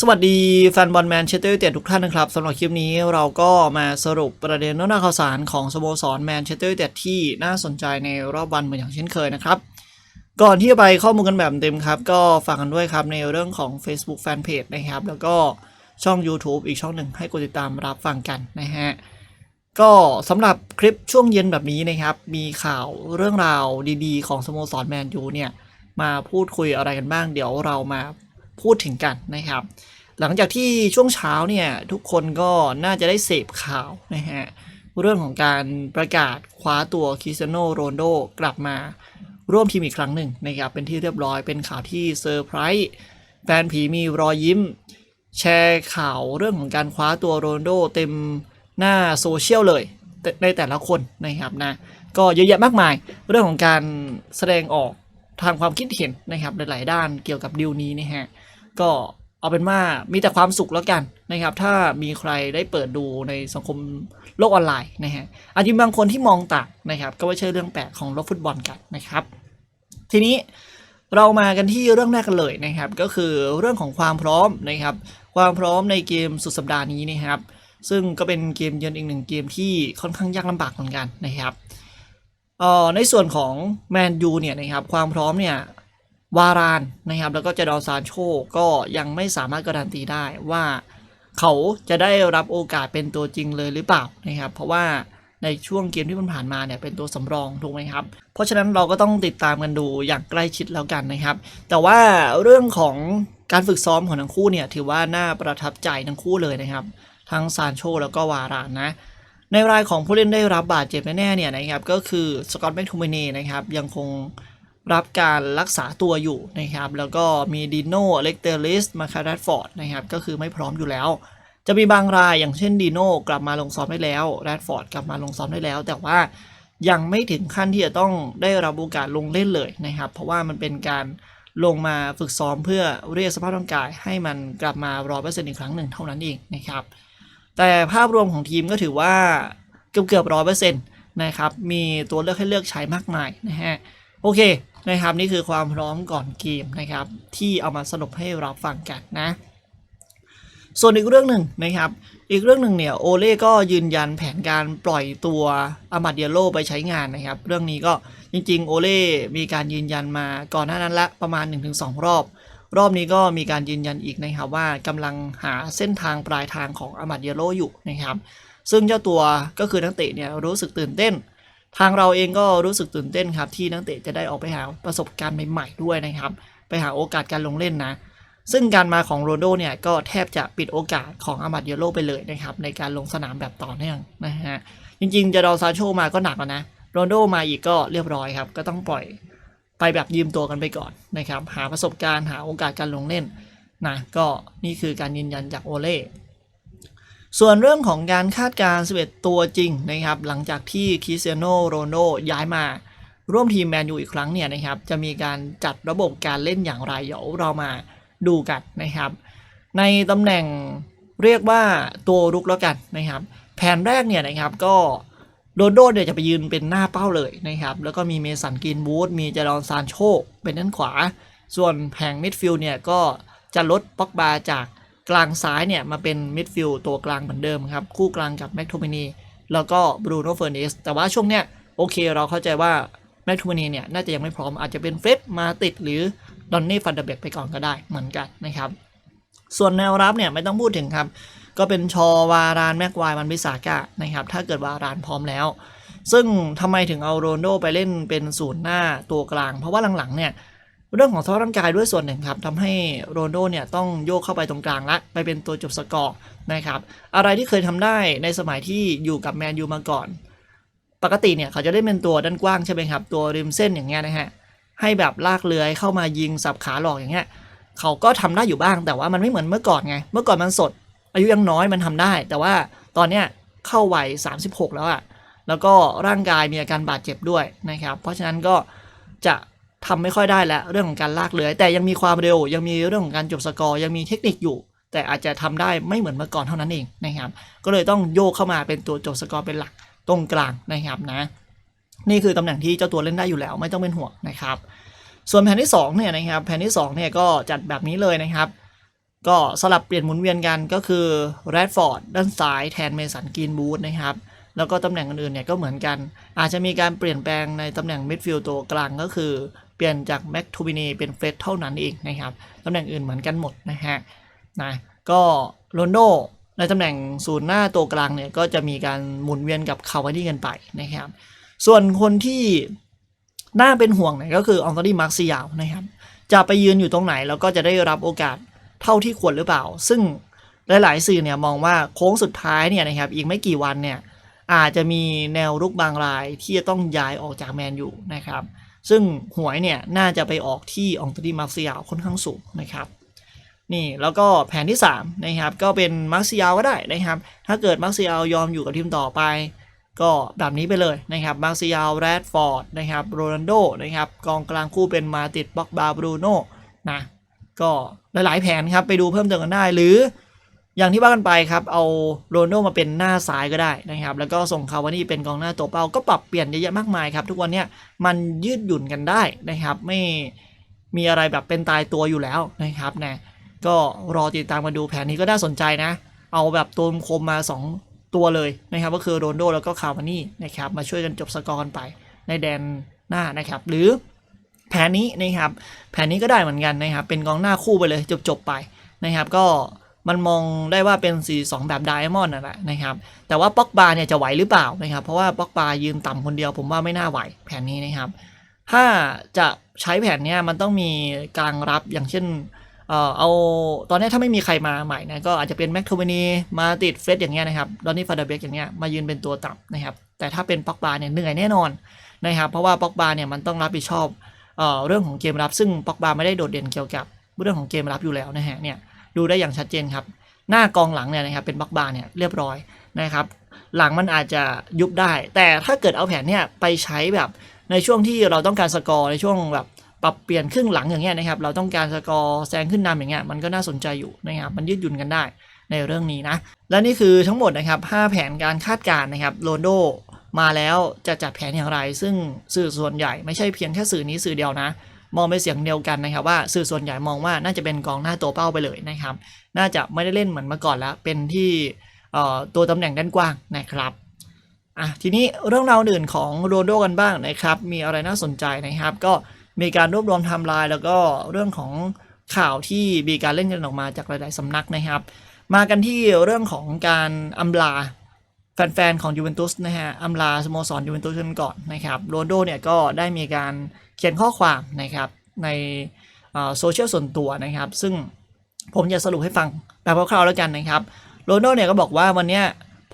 สวัสดีแฟนบอลแมนเชสเตอร์ยูไนเต็ดทุกท่านนะครับสำหรับคลิปนี้เราก็มาสรุปประเด็นเรื่องราข่าวสารของสโมสรแมนเชสเตอร์ยูไนเต็ดที่น่าสนใจในรอบวันเหมือนอย่างเช่นเคยนะครับ ก่อนที่จะไปข้อมูลกันแบบเต็มครับ ก็ฝากกันด้วยครับในเรื่องของ Facebook Fanpage นะครับ แล้วก็ช่อง YouTube อีกช่องหนึ่งให้กดติดตามรับฟังกันนะฮะก็สำหรับคลิปช่วงเย็นแบบนี้นะครับ มีข่าวเรื่องราวดีๆ ของสโมสรแมนยูเนี่ยมาพูดคุยอะไรกันบ้างเดี๋ยวเรามา พูดถึงกันนะครับ หลังจากที่ช่วงเช้าเนี่ยทุกคนก็น่าจะได้เสพข่าวนะฮะเรื่องของการประกาศคว้าตัวคริสเตียโนโรนโดกลับมาร่วมทีมอีกครั้งหนึ่งนะครับเป็นที่เรียบร้อยเป็นข่าวที่เซอร์ไพรส์แฟนผีมีรอยยิ้ม แชร์ข่าวเรื่องของการคว้าตัวโรนโดเต็มหน้าโซเชียลเลยในแต่ละคนนะครับนะก็เยอะแยะมากมายเรื่องของการแสดงออกทางความคิดเห็นนะครับหลาย ๆ ด้านเกี่ยวกับดีลนี้นะฮะ ก็เอาเป็นว่ามีแต่ความสุขแล้วกันนะครับ ถ้ามีใครได้เปิดดูในสังคมโลกออนไลน์นะฮะอาจจะมีบางคนที่มองต่างนะครับ ก็ไม่ใช่เรื่องแปลกของโลกฟุตบอลกันนะครับ ทีนี้เรามากันที่เรื่องแรกกันเลยนะครับ ก็คือเรื่องของความพร้อมนะครับ ความพร้อมในเกมสุดสัปดาห์นี้นะครับ ซึ่งก็เป็นเกมเยือนอีกหนึ่งเกมที่ค่อนข้างยากลำบากเหมือนกันนะครับออในส่วนของแมนยูเนี่ยนะครับความพร้อมเนี่ย วารานนะครับ แล้วก็เจดอนซานโชก็ยังไม่สามารถการันตีได้ว่าเขาจะได้รับโอกาสเป็นตัวจริงเลยหรือเปล่านะครับ เพราะว่าในช่วงเกมที่มันผ่านมาเนี่ยเป็นตัวสำรองถูกไหมครับ เพราะฉะนั้นเราก็ต้องติดตามกันดูอย่างใกล้ชิดแล้วกันนะครับ แต่ว่าเรื่องของการฝึกซ้อมของทั้งคู่เนี่ยถือว่าน่าประทับใจทั้งคู่เลยนะครับ ทั้งซานโชแล้วก็วารานนะในรายของผู้เล่นได้รับบาดเจ็บแน่ๆเนี่ยนะครับก็คือสกอตแมคทูมินีนะครับยังคง รับการรักษาตัวอยู่นะครับ แล้วก็มีดิโนเล็กเตอริสมาคาร์ดฟอร์ดนะครับ ก็คือไม่พร้อมอยู่แล้ว จะมีบางรายอย่างเช่นดิโนกลับมาลงซ้อมได้แล้วแรดฟอร์ดกลับมาลงซ้อมได้แล้ว แต่ว่ายังไม่ถึงขั้นที่จะต้องได้รับโอกาสลงเล่นเลยนะครับ เพราะว่ามันเป็นการลงมาฝึกซ้อมเพื่อเรียกสภาพร่างกายให้มันกลับมาร้อยเปอร์เซ็นต์อีกครั้งหนึ่งเท่านั้นเองนะครับ แต่ภาพรวมของทีมก็ถือว่าเกือบเกือบร้อยเปอร์เซ็นต์นะครับ มีตัวเลือกให้เลือกใช้มากมายนะฮะ โอเค นะครับนี่คือความพร้อมก่อนเกมนะครับ ที่เอามาสรุปให้เราฟังกันนะ ส่วนอีกเรื่องหนึ่งนะครับ อีกเรื่องหนึ่งเนี่ยโอเล่ก็ยืนยันแผนการปล่อยตัวอามาเดียโลไปใช้งานนะครับ เรื่องนี้ก็จริง ๆ โอเล่มีการยืนยันมาก่อนหน้านั้นละประมาณ 1-2 รอบ รอบนี้ก็มีการยืนยันอีกนะครับว่ากำลังหาเส้นทางปลายทางของอามาเดียโลอยู่นะครับ ซึ่งเจ้าตัวก็คือนักเตะเนี่ยรู้สึกตื่นเต้น ทางเราเองก็รู้สึกตื่นเต้นครับ ที่นักเตะจะได้ออกไปหาประสบการณ์ใหม่ๆด้วยนะครับ ไปหาโอกาสการลงเล่นนะ ซึ่งการมาของโรนโดเนี่ยก็แทบจะปิดโอกาสของอามัดเยโรไปเลยนะครับ ในการลงสนามแบบต่อเนื่องนะฮะจริงๆจะดอซาโชมาก็หนักแล้วนะโรนโดมาอีกก็เรียบร้อยครับ ก็ต้องปล่อยไปแบบยืมตัวกันไปก่อนนะครับ หาประสบการณ์หาโอกาสการลงเล่นนะก็นี่คือการยืนยันจากโอเล่ ส่วนเรื่องของการคาดการณ์ 11 ตัวจริงนะครับ หลังจากที่คริสเตียโนโรนโดย้ายมาร่วมทีมแมนยูอีกครั้งเนี่ยนะครับ จะมีการจัดระบบการเล่นอย่างไรเดี๋ยวเรามาดูกันนะครับ ในตำแหน่งเรียกว่าตัวรุกแล้วกันนะครับ แผนแรกเนี่ยนะครับก็โรนโดเนี่ยจะไปยืนเป็นหน้าเป้าเลยนะครับ แล้วก็มีเมสันกินบูธมีจารอนซานโชเป็นด้านขวา ส่วนแผงมิดฟิลด์เนี่ยก็จะลดป็อกบาจาก กลางซ้ายเนี่ยมาเป็นมิดฟิลด์ตัวกลางเหมือนเดิมครับ คู่กลางกับแม็กโทมินีแล้วก็บรูโน่เฟอร์นันสแต่ว่าช่วงเนี้ยโอเคเราเข้าใจว่าแม็กโทมินีเนี่ยน่าจะยังไม่พร้อมอาจจะเป็นเฟรดมาติดหรือดอนนี่ฟันเดเบกไปก่อนก็ได้เหมือนกันนะครับส่วนแนวรับเนี่ยไม่ต้องพูดถึงครับ ก็เป็นชอวารานแม็กไวมันบิสาก้านะครับถ้าเกิดวารานพร้อมแล้ว ซึ่งทำไมถึงเอาโรนโดไปเล่นเป็นศูนย์หน้าตัวกลาง เพราะว่าหลังๆเนี่ย เรื่องของสภาพร่างกายด้วยส่วนหนึ่งครับทำให้โรนโดเนี่ยต้องโยกเข้าไปตรงกลางละ ไปเป็นตัวจบสกอร์นะครับอะไรที่เคยทำได้ในสมัยที่อยู่กับแมนยูมาก่อน ปกติเนี่ยเขาจะได้เป็นตัวด้านกว้างใช่ไหมครับ ตัวริมเส้นอย่างเงี้ยนะฮะให้แบบลากเลื้อยเข้ามายิงสับขาหลอกอย่างเงี้ยเขาก็ทำได้อยู่บ้างแต่ว่ามันไม่เหมือนเมื่อก่อนไง เมื่อก่อนมันสด อายุยังน้อยมันทำได้ แต่ว่าตอนเนี้ยเข้าวัย36 แล้วอะแล้วก็ร่างกายมีอาการบาดเจ็บด้วยนะครับ เพราะฉะนั้นก็จะ ทำไม่ค่อยได้แล้วเรื่องของการลากเลื้อยแต่ยังมีความเร็ว ยังมีเรื่องของการจบสกอร์ยังมีเทคนิคอยู่ แต่อาจจะทำได้ไม่เหมือนเมื่อก่อนเท่านั้นเองนะครับก็เลยต้องโยกเข้ามาเป็นตัวจบสกอร์เป็นหลักตรงกลางนะครับนะ นี่คือตำแหน่งที่เจ้าตัวเล่นได้อยู่แล้วไม่ต้องเป็นห่วงนะครับ ส่วนแผนที่2เนี่ยนะครับแผนที่2เนี่ยก็จัดแบบนี้เลยนะครับ ก็สลับเปลี่ยนหมุนเวียนกันก็คือแรดฟอร์ดด้านซ้ายแทนเมสันกีนบูธนะครับแล้วก็ตำแหน่งอื่นๆเนี่ยก็เหมือนกัน อาจจะมีการเปลี่ยนแปลงในตำแหน่งมิดฟิลด์ตัวกลางก็คือ เปลี่ยนจากแม็กทูบินีเป็นเฟรดเท่านั้นเองนะครับตำแหน่งอื่นเหมือนกันหมดนะฮะนะก็โรนโดในตำแหน่งศูนย์หน้าตัวกลางเนี่ยก็จะมีการหมุนเวียนกับคาวานี่กันไปนะครับส่วนคนที่น่าเป็นห่วงเนี่ยก็คืออองตอนี่มาร์คซิยาวนะครับจะไปยืนอยู่ตรงไหนแล้วก็จะได้รับโอกาสเท่าที่ควรหรือเปล่า ซึ่งหลาย ๆ สื่อเนี่ยมองว่าโค้งสุดท้ายเนี่ยนะครับอีกไม่กี่วันเนี่ยอาจจะมีแนวรุกบางรายที่จะต้องย้ายออกจากแมนยูนะครับ ซึ่งหวยเนี่ยน่าจะไปออกที่อองตอนี่มาร์ซิยาค่อนข้างสูงนะครับนี่แล้วก็แผนที่ 3 นะครับ ก็เป็นมาร์ซิยาก็ได้นะครับ ถ้าเกิดมาร์ซิยายอมอยู่กับทีมต่อไป ก็แบบนี้ไปเลยนะครับมาร์ซิยาแรดฟอร์ดนะครับโรนัลโดนะครับกองกลางคู่เป็นมาติดบ็อกบาบรูโน่นะก็หลายๆแผนครับไปดูเพิ่มเติมกันได้หรือ อย่างที่ว่ากันไปครับ เอาโรนโดมาเป็นหน้าซ้ายก็ได้นะครับ แล้วก็ส่งคาวานี่เป็นกองหน้าตัวเป้าก็ปรับเปลี่ยนเยอะแยะมากมายครับ ทุกวันเนี้ยมันยืดหยุ่นกันได้นะครับ ไม่มีอะไรแบบเป็นตายตัวอยู่แล้วนะครับนะก็รอติดตามมาดูแผนนี้ก็น่าสนใจนะ เอาแบบตัวคมมา 2 ตัวเลยนะครับ ก็คือโรนโดแล้วก็คาวานี่นะครับ มาช่วยกันจบสกอร์ไปในแดนหน้านะครับ หรือแผนนี้นะครับ แผนนี้ก็ได้เหมือนกันนะครับ เป็นกองหน้าคู่ไปเลยจบๆไปนะครับ ก็ มันมองได้ว่าเป็น 4-2 แบบไดมอนด์นั่นแหละนะครับ แต่ว่าป็อกบาเนี่ยจะไหวหรือเปล่านะครับ เพราะว่าป็อกบายืนต่ำคนเดียวผมว่าไม่น่าไหวแผนนี้นะครับ ถ้าจะใช้แผนเนี้ยมันต้องมีกลางรับอย่างเช่นเออเอาตอนนี้ถ้าไม่มีใครมาใหม่นะก็อาจจะเป็นแม็กโทเมนีมาติดเฟสอย่างเงี้ยนะครับดอนนี่ฟาดเบกอย่างเงี้ยมายืนเป็นตัวต่ำนะครับ แต่ถ้าเป็นป็อกบาเนี่ยเหนื่อยแน่นอนนะครับเพราะว่าป็อกบาเนี่ยมันต้องรับผิดชอบเอเรื่องของเกมรับ ซึ่งป็อกบาไม่ได้โดดเด่นเกี่ยวกับเรื่องของเกมรับอยู่แล้วนะฮะเนี่ย ดูได้อย่างชัดเจนครับ หน้ากองหลังเนี่ยนะครับเป็นป็อกบาร์เนี่ยเรียบร้อยนะครับ หลังมันอาจจะยุบได้ แต่ถ้าเกิดเอาแผนเนี่ยไปใช้แบบในช่วงที่เราต้องการสกอร์ในช่วงแบบปรับเปลี่ยนครึ่งหลังอย่างเงี้ยนะครับ เราต้องการสกอร์แซงขึ้นนำอย่างเงี้ยมันก็น่าสนใจอยู่นะครับ มันยืดหยุ่นกันได้ในเรื่องนี้นะ และนี่คือทั้งหมดนะครับ 5 แผนการคาดการณ์นะครับโรนโดมาแล้วจะจัดแผนอย่างไร ซึ่งสื่อส่วนใหญ่ไม่ใช่เพียงแค่สื่อนี้สื่อเดียวนะ มองเป็นเสียงเดียวกันนะครับว่าสื่อส่วนใหญ่มองว่าน่าจะเป็นกองหน้าตัวเป้าไปเลยนะครับ น่าจะไม่ได้เล่นเหมือนเมื่อก่อนแล้ว เป็นที่ตัวตำแหน่งด้านกว้างนะครับอะทีนี้เรื่องราวอื่นของโรนโดกันบ้างนะครับ มีอะไรน่าสนใจนะครับ ก็มีการรวบรวมทม์ไลน์แล้วก็เรื่องของข่าวที่มีการเล่นกันออกมาจากหลาย ๆสำนักนะครับ มากันที่เรื่องของการอำลา แฟนๆ ของยูเวนตุสนะฮะอำลาสโมสรยูเวนตุสกันก่อนนะครับโรนโดเนี่ยก็ได้มีการเขียนข้อความนะครับในโซเชียลส่วนตัวนะครับ ซึ่งผมจะสรุปให้ฟังแบบคร่าวๆแล้วกันนะครับโรนโดเนี่ยก็บอกว่าวันเนี้ย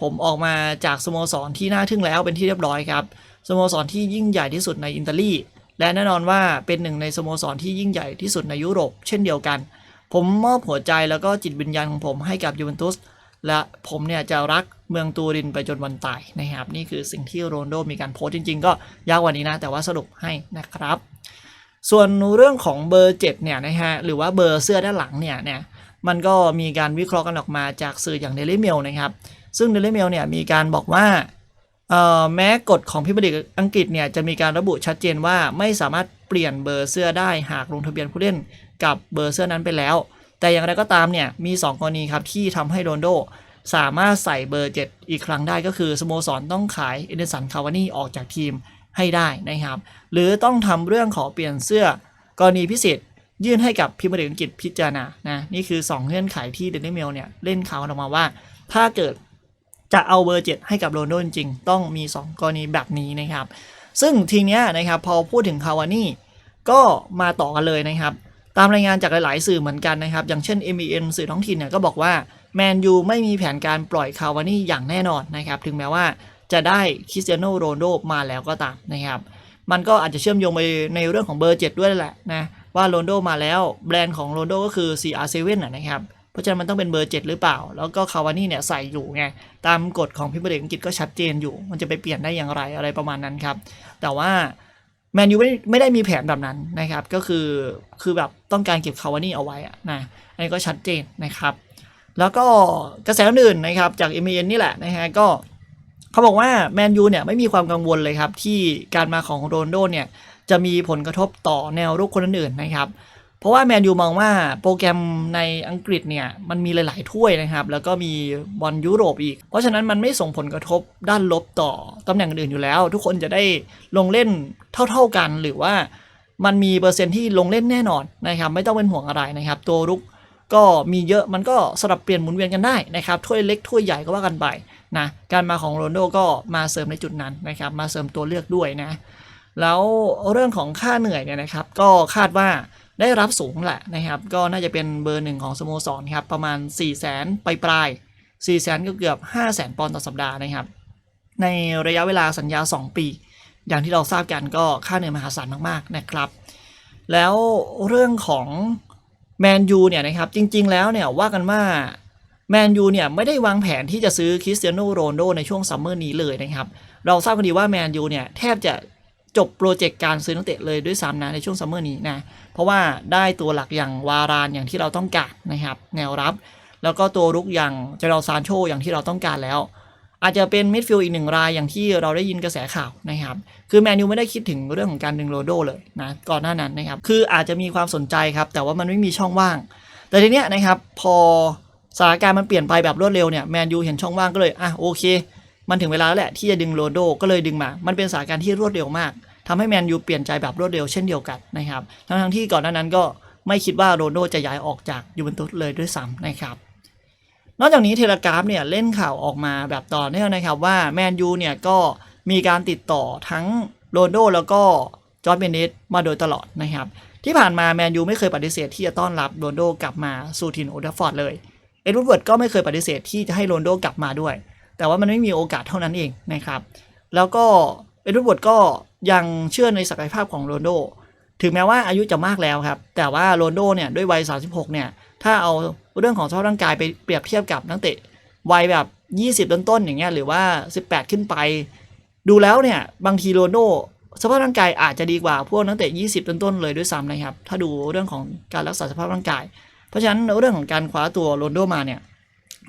ผมออกมาจากสโมสรที่น่าทึ่งแล้วเป็นที่เรียบร้อยครับสโมสรที่ยิ่งใหญ่ที่สุดในอิตาลีและแน่นอนว่าเป็นหนึ่งในสโมสรที่ยิ่งใหญ่ที่สุดในยุโรป เช่นเดียวกัน ผมมอบหัวใจแล้วก็จิตวิญญาณของผมให้กับยูเวนตุส และผมเนี่ยจะรักเมืองตูรินไปจนวันตายนะครับนี่คือสิ่งที่โรนโดมีการโพสจริง ๆ ก็ยาวกว่านี้นะ แต่ว่าสรุปให้นะครับ ส่วนเรื่องของเบอร์7เนี่ยนะฮะหรือว่าเบอร์เสื้อด้านหลังเนี่ยเนี่ยมันก็มีการวิเคราะห์กันออกมาจากสื่ออย่างเดลิเมลนะครับ ซึ่งเดลิเมลเนี่ยมีการบอกว่าเอ่อแม้กฎของพิมพ์ลีกอังกฤษเนี่ยจะมีการระบุชัดเจนว่าไม่สามารถเปลี่ยนเบอร์เสื้อได้หากลงทะเบียนผู้เล่นกับเบอร์เสื้อนั้นไปแล้ว แต่อย่างไรก็ตามเนี่ยมี 2 กรณีครับที่ทำให้โรนโดสามารถใส่เบอร์ 7 อีกครั้งได้ก็คือสโมสรต้องขายเอเดนสันคาวานี่ออกจากทีมให้ได้นะครับ หรือต้องทำเรื่องขอเปลี่ยนเสื้อกรณีพิเศษยื่นให้กับพิมพ์ลีกอังกฤษพิจารณานะนี่คือ 2 เงื่อนไขที่เดลิเมลเนี่ยเล่นข่าวออกมาว่า ถ้าเกิดจะเอาเบอร์ 7 ให้กับโรนโดจริง ต้องมี 2 กรณีแบบนี้นะครับ ซึ่งทีเนี้ยนะครับพอพูดถึงคาวานี่ก็มาต่อกันเลยนะครับ ตามรายงานจากหลาย ๆ สื่อเหมือนกันนะครับ อย่างเช่น MEN สื่อท้องถิ่นเนี่ยก็บอกว่าแมนยูไม่มีแผนการปล่อยคาวานี่อย่างแน่นอนนะครับ ถึงแม้ว่าจะได้คริสเตียโนโรนโดมาแล้วก็ตามนะครับ มันก็อาจจะเชื่อมโยงไปในเรื่องของเบอร์ 7 ด้วยแหละนะว่าโรนโดมาแล้วแบรนด์ของโรนโดก็คือ CR7 นะนะครับเพราะฉะนั้นมันต้องเป็นเบอร์ 7 หรือเปล่า แล้วก็คาวานี่เนี่ยใส่อยู่ไง ตามกฎของพิมพ์ลีกอังกฤษก็ชัดเจนอยู่ มันจะไปเปลี่ยนได้อย่างไรอะไรประมาณนั้นครับ แต่ว่า แมนยูไม่ไม่ได้มีแผนแบบนั้นนะครับ ก็คือคือแบบต้องการเก็บคาวานี่เอาไว้อะนะอันนี้ก็ชัดเจนนะครับ แล้วก็กระแสอื่นนะครับ จากเอ็มเอ็นนี่แหละนะฮะก็เขาบอกว่าแมนยูเนี่ยไม่มีความกังวลเลยครับ ที่การมาของโรนโดเนี่ยจะมีผลกระทบต่อแนวรุกคนอื่นๆนะครับ เพราะว่าแมนยูมองว่าโปรแกรมในอังกฤษเนี่ยมันมีหลาย ๆ ถ้วยนะครับ แล้วก็มีบอลยุโรปอีก เพราะฉะนั้นมันไม่ส่งผลกระทบด้านลบต่อตำแหน่งอื่นอยู่แล้ว ทุกคนจะได้ลงเล่นเท่า ๆกัน หรือว่ามันมีเปอร์เซ็นต์ที่ลงเล่นแน่นอนนะครับ ไม่ต้องเป็นห่วงอะไรนะครับ ตัวรุกก็มีเยอะมันก็สลับเปลี่ยนหมุนเวียนกันได้นะครับถ้วยเล็กถ้วยใหญ่ก็ว่ากันไปนะการมาของโรนลโดก็มาเสริมในจุดนั้นนะครับ มาเสริมตัวเลือกด้วยนะ แล้วเรื่องของค่าเหนื่อยเนี่ยนะครับ ก็คาดว่า ได้รับสูงแหละนะครับ ก็น่าจะเป็นเบอร์หนึ่งของสโมสรครับ ประมาณ 4 0 0แสนปลายปลาย4 0 0แสนก็เกือบ5 0 0แสนปอนด์ต่อสัปดาห์นะครับ ในระยะเวลาสัญญา 2 ปี อย่างที่เราทราบกันก็ค่าเหนื่อยมหาศาลมากๆนะครับ แล้วเรื่องของแมนยูเนี่ยนะครับ จริง ๆ แล้วเนี่ยว่ากันว่าแมนยูเนี่ยไม่ได้วางแผนที่จะซื้อคริสเตียโนโรนโดในช่วงซัมเมอร์นี้เลยนะครับ เราทราบกันดีว่าแมนยูเนี่ยแทบจะ จบโปรเจกต์การซื้อนักเตะเลยด้วยซ้ำนะในช่วงซัมเมอร์นี้นะ เพราะว่าได้ตัวหลักอย่างวารานอย่างที่เราต้องการนะครับ แนวรับ แล้วก็ตัวรุกอย่างเจอร์ซานโชอย่างที่เราต้องการแล้ว อาจจะเป็นมิดฟิลด์อีกหนึ่งรายอย่างที่เราได้ยินกระแสข่าวนะครับ คือแมนยูไม่ได้คิดถึงเรื่องของการดึงโรโดเลยนะก่อนหน้านั้นนะครับ คืออาจจะมีความสนใจครับ แต่ว่ามันไม่มีช่องว่าง แต่ทีเนี้ยนะครับพอสถานการณ์มันเปลี่ยนไปแบบรวดเร็วเนี่ยแมนยูเห็นช่องว่างก็เลยอะโอเค มันถึงเวลาแล้วแหละที่จะดึงโรนโดก็เลยดึงมา มันเป็นสถานการณ์ที่รวดเร็วมากทำให้แมนยูเปลี่ยนใจแบบรวดเร็วเช่นเดียวกันนะครับ ทั้งทั้งที่ก่อนหน้านั้นก็ไม่คิดว่าโรนโดจะย้ายออกจากยูเวนตุสเลยด้วยซ้ำนะครับนอกจากนี้เทเลกราฟเนี่ยเล่นข่าวออกมาแบบต่อเนื่องนะครับว่าแมนยูเนี่ยก็มีการติดต่อทั้งโรนโดแล้วก็จอร์ดเบนเนตมาโดยตลอดนะครับที่ผ่านมาแมนยูไม่เคยปฏิเสธที่จะต้อนรับโรนโดกลับมาสู่ถิ่นโอลด์แทัฟอร์ดเลย เอ็ดวูดเวิร์ดก็ไม่เคยปฏิเสธที่จะให้โรนโดกลับมาด้วย แต่ว่ามันไม่มีโอกาสเท่านั้นเองนะครับ แล้วก็เอ็ดวูดเวิร์ดก็ยังเชื่อในศักยภาพของโรนโด ถึงแม้ว่าอายุจะมากแล้วครับ แต่ว่าโรนโดเนี่ยด้วยวัย 36 เนี่ย ถ้าเอาเรื่องของสภาพร่างกายไปเปรียบเทียบกับนักเตะวัยแบบ 20 ต้นๆอย่างเงี้ยหรือว่า 18 ขึ้นไป ดูแล้วเนี่ยบางทีโรนโดสภาพร่างกายอาจจะดีกว่าพวกนักเตะ 20 ต้นๆเลยด้วยซ้ำนะครับ ถ้าดูเรื่องของการรักษาสภาพร่างกาย เพราะฉะนั้นเรื่องของการคว้าตัวโรนโดมาเนี่ย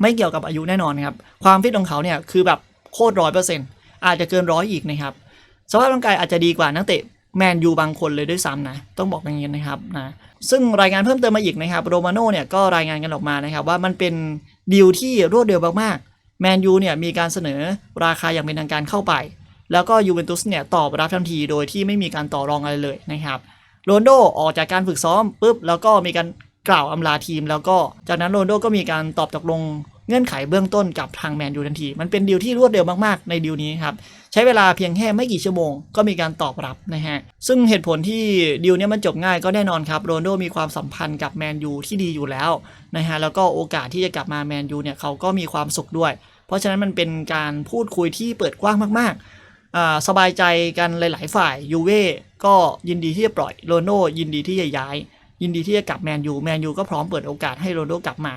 ไม่เกี่ยวกับอายุแน่นอนครับความฟิตของเขาเนี่ยคือแบบโคตรร้อยเปอร์เซ็นต์อาจจะเกินร้อยอีกนะครับสภาพร่างกายอาจจะดีกว่านักเตะแมนยูบางคนเลยด้วยซ้ำนะ ต้องบอกอย่างนี้นะครับนะซึ่งรายงานเพิ่มเติมมาอีกนะครับโรมาโน่เนี่ยก็รายงานกันออกมานะครับว่ามันเป็นดีลที่รวดเร็วมากๆแมนยูเนี่ยมีการเสนอราคาอย่างเป็นทางการเข้าไป แล้วก็ยูเวนตุสเนี่ยตอบรับทันทีโดยที่ไม่มีการต่อรองอะไรเลยนะครับโรนโดออกจากการฝึกซ้อมปุ๊บแล้วก็มีการ กล่าวอำลาทีม แล้วก็จากนั้นโรนโดก็มีการตอบตกลงเงื่อนไขเบื้องต้นกับทางแมนยูทันที มันเป็นดีลที่รวดเร็วมากๆ ในดีลนี้ครับ ใช้เวลาเพียงแค่ไม่กี่ชั่วโมงก็มีการตอบรับนะฮะ ซึ่งเหตุผลที่ดีลเนี้ยมันจบง่ายก็แน่นอนครับ โรนโดมีความสัมพันธ์กับแมนยูที่ดีอยู่แล้วนะฮะ แล้วก็โอกาสที่จะกลับมาแมนยูเนี่ยเขาก็มีความสุขด้วย เพราะฉะนั้นมันเป็นการพูดคุยที่เปิดกว้างมากๆอ่าสบายใจกันหลาย ๆ ฝ่ายยูเว่ก็ยินดีที่จะปล่อย โรนโดยินดีที่จะย้าย ยินดีที่จะกลับแมนยูแมนยูก็พร้อมเปิดโอกาสให้โรนโดกลับมา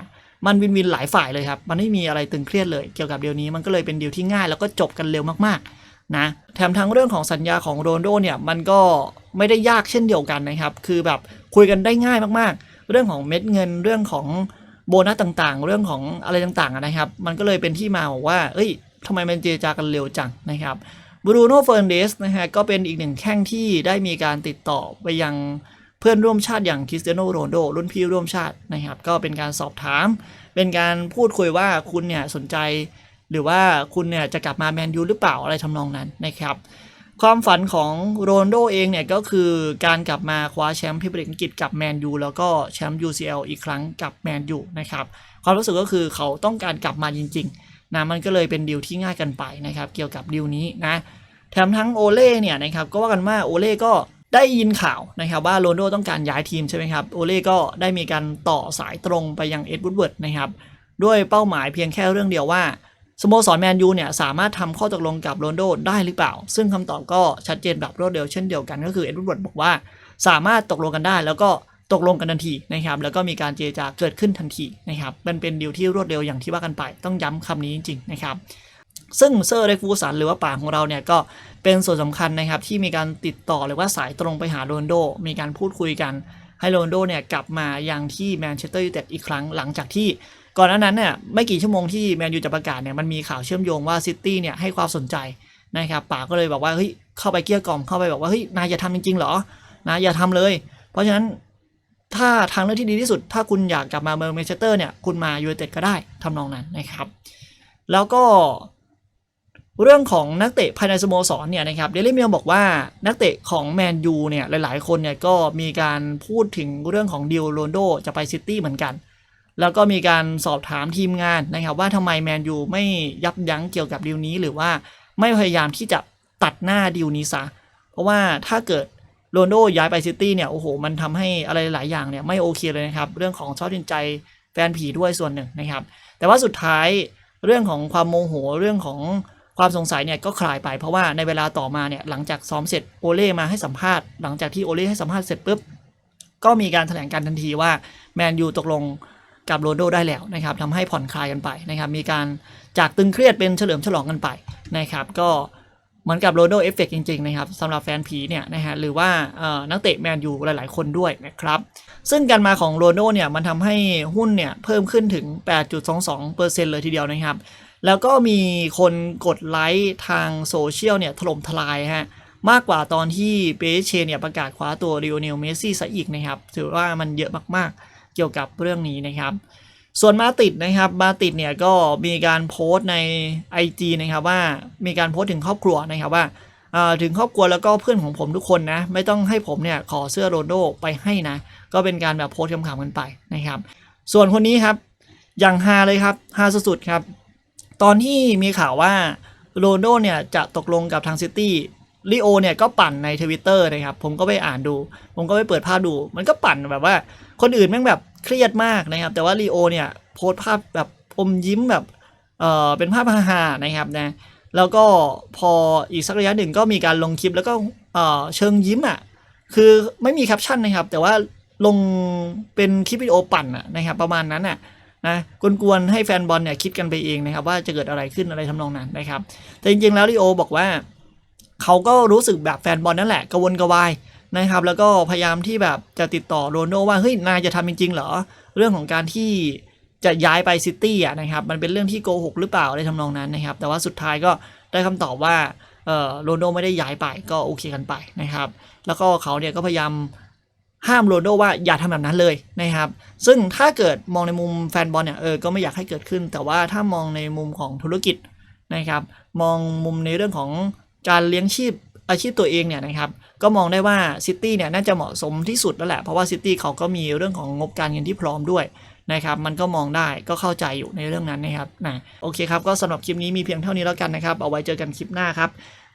มันวินวินหลายฝ่ายเลยครับ มันไม่มีอะไรตึงเครียดเลย เกี่ยวกับเดียวนี้มันก็เลยเป็นเดีลที่ง่ายแล้วก็จบกันเร็วมากๆนะแถมทั้งเรื่องของสัญญาของโรนโดเนี่ยมันก็ไม่ได้ยากเช่นเดียวกันนะครับ คือแบบคุยกันได้ง่ายมากๆ เรื่องของเม็ดเงินเรื่องของโบนัสต่างๆ เรื่องของอะไรต่างๆนะครับ มันก็เลยเป็นที่มาของว่า เอ้ยทำไมมันเจรจากันเร็วจังนะครับบรูโน่เฟอร์นเดสนะฮะก็เป็นอีกหนึ่งแข้งที่ได้มีการติดต่อไปยัง เพื่อนร่วมชาติอย่างคริสเตียโนโรนโดรุ่นพี่ร่วมชาตินะครับ ก็เป็นการสอบถาม เป็นการพูดคุยว่าคุณเนี่ยสนใจ หรือว่าคุณเนี่ยจะกลับมาแมนยูหรือเปล่าอะไรทำนองนั้นนะครับ ความฝันของโรนโดเองเนี่ยก็คือการกลับมาคว้าแชมป์พรีเมียร์ลีกอังกฤษกับแมนยูแล้วก็แชมป์ UCL อีกครั้งกับแมนยูนะครับความรู้สึกก็คือเขาต้องการกลับมาจริงๆนะมันก็เลยเป็นดีลที่ง่ายกันไปนะครับ เกี่ยวกับดีลนี้นะแถมทั้งโอเล่เนี่ยนะครับก็ว่ากันว่าโอเล่ก็ ได้ยินข่าวนะครับว่าโรนโดต้องการย้ายทีมใช่ไหมครับโอเล่ก็ได้มีการต่อสายตรงไปยังเอ็ดวูดเวิร์ดนะครับด้วยเป้าหมายเพียงแค่เรื่องเดียวว่าสโมสรแมนยูเนี่ยสามารถทำข้อตกลงกับโรนโดได้หรือเปล่า ซึ่งคำตอบก็ชัดเจนแบบรวดเร็วเช่นเดียวกันก็คือเอ็ดวูดเวิร์ดบอกว่า สามารถตกลงกันได้ แล้วก็ตกลงกันทันทีนะครับแล้วก็มีการเจรจาเกิดขึ้นทันทีนะครับมันเป็นดีลที่รวดเร็วอย่างที่ว่ากันไป ต้องย้ำคำนี้จริงๆนะครับ ซึ่งเซอร์เล็กฟูสันหรือว่าป่าของเราเนี่ยก็เป็นส่วนสำคัญนะครับที่มีการติดต่อหรือว่าสายตรงไปหาโรนโด มีการพูดคุยกันให้โรนโดเนี่ยกลับมายังที่แมนเชสเตอร์ยูไนเต็ดอีกครั้งหลังจากที่ก่อนหน้านั้นเนี่ยไม่กี่ชั่วโมงที่แมนยูจะประกาศเนี่ยมันมีข่าวเชื่อมโยงว่าซิตี้เนี่ยให้ความสนใจนะครับป่าก็เลยบอกว่าเฮ้ยเข้าไปเกลี้ยกล่อมเข้าไปบอกว่าเฮ้ยนายอย่าทำจริงๆเหรอนะอย่าทำเลย เพราะฉะนั้นถ้าทางเลือกที่ดีที่สุด ถ้าคุณอยากกลับมาเมืองแมนเชสเตอร์เนี่ยคุณมายูไนเต็ดก็ได้ทำนองนั้นนะครับ แล้วก็ เรื่องของนักเตะภายในสโมสรเนี่ยนะครับเดลิเมียบอกว่านักเตะของแมนยูเนี่ยหลาย ๆ คนเนี่ยก็มีการพูดถึงเรื่องของดิวโรนโดจะไปซิตี้เหมือนกัน แล้วก็มีการสอบถามทีมงานนะครับว่าทำไมแมนยูไม่ยับยั้งเกี่ยวกับดีลนี้ หรือว่าไม่พยายามที่จะตัดหน้าดีลนี้ซะเพราะว่าถ้าเกิดโรนโดย้ายไปซิตี้เนี่ยโอ้โหมันทำให้อะไรหลายอย่างเนี่ยไม่โอเคเลยนะครับเรื่องของชอบจินใจแฟนผีด้วยส่วนหนึ่งนะครับแต่ว่าสุดท้ายเรื่องของความโมโหเรื่องของ ความสงสัยเนี่ยก็คลายไปเพราะว่าในเวลาต่อมาเนี่ยหลังจากซ้อมเสร็จโอเล่มาให้สัมภาษณ์หลังจากที่โอเล่ให้สัมภาษณ์เสร็จปุ๊บก็มีการแถลงการทันทีว่าแมนยูตกลงกับโรนลโดได้แล้วนะครับทำให้ผ่อนคลายกันไปนะครับมีการจากตึงเครียดเป็นเฉลิมฉลองกันไปนะครับก็เหมือนกับโรนลโดเอฟเฟกจริงๆนะครับสำหรับแฟนผีเนี่ยนะฮะหรือว่านักเตะแมนยูหลายๆ คนด้วยนะครับซึ่งการมาของโรนลโดเนี่ยมันทำให้หุ้นเนี่ยเพิ่มขึ้นถึง 8.22%เลยทีเดียวนะครับ แล้วก็มีคนกดไลค์ทางโซเชียลเนี่ยถล่มทลายฮะมากกว่าตอนที่เปเชเนี่ยประกาศคว้าตัวริโอเนลเมสซี่ซะอีกนะครับ ถือว่ามันเยอะมากๆเกี่ยวกับเรื่องนี้นะครับ ส่วนมาติดนะครับมาติดเนี่ยก็มีการโพสต์ใน IG นะครับว่ามีการโพสต์ถึงครอบครัวนะครับว่าถึงครอบครัวแล้วก็เพื่อนของผมทุกคนนะ ไม่ต้องให้ผมเนี่ยขอเสื้อโรนลโดไปให้นะ ก็เป็นการแบบโพสต์คำๆกันไปนะครับ ส่วนคนนี้ครับอย่างฮาเลยครับฮาสุดๆครับ ตอนที่มีข่าวว่าโรนโดเนี่ยจะตกลงกับทางซิตี้ลิโอเนี่ยก็ปั่นในทวิตเตอร์นะครับ ผมก็ไปอ่านดู ผมก็ไปเปิดภาพดู มันก็ปั่นแบบว่า คนอื่นแม่งแบบเครียดมากนะครับ แต่ว่าลีโอเนี่ยโพสภาพแบบอมยิ้มแบบเออเป็นภาพฮาๆนะครับนะแล้วก็พออีกสักระยะหนึ่งก็มีการลงคลิปแล้วก็เออเชิงยิ้มอะคือไม่มีแคปชั่นนะครับ แต่ว่าลงเป็นคลิปวิดีโอปั่นอะนะครับ ประมาณนั้นอะ นะกวนๆให้แฟนบอลเนี่ยคิดกันไปเองนะครับว่าจะเกิดอะไรขึ้นอะไรทำนองนั้นนะครับ แต่จริงๆแล้วลีโอบอกว่า เขาก็รู้สึกแบบแฟนบอลนั่นแหละกระวนกระวายนะครับ แล้วก็พยายามที่แบบจะติดต่อโรนลโดว่าเฮ้ยนายจะทำจริงๆเหรอ เรื่องของการที่จะย้ายไปซิตี้อะนะครับ มันเป็นเรื่องที่โกหกหรือเปล่าอะไรทำนองนั้นนะครับ แต่ว่าสุดท้ายก็ได้คำตอบว่าเออโรนลโดไม่ได้ย้ายไปก็โอเคกันไปนะครับ แล้วก็เขาเนี่ยก็พยายาม ห้ามโรนโดว่าอย่าทำแบบนั้นเลยนะครับ ซึ่งถ้าเกิดมองในมุมแฟนบอลเนี่ยเออก็ไม่อยากให้เกิดขึ้น แต่ว่าถ้ามองในมุมของธุรกิจนะครับ มองมุมในเรื่องของการเลี้ยงชีพอาชีพตัวเองเนี่ยนะครับ ก็มองได้ว่าซิตี้เนี่ยน่าจะเหมาะสมที่สุดแล้วแหละ เพราะว่าซิตี้เขาก็มีเรื่องของงบการเงินที่พร้อมด้วยนะครับ มันก็มองได้ก็เข้าใจอยู่ในเรื่องนั้นนะครับนะโอเคครับ ก็สำหรับคลิปนี้มีเพียงเท่านี้แล้วกันนะครับ เอาไว้เจอกันคลิปหน้าครับ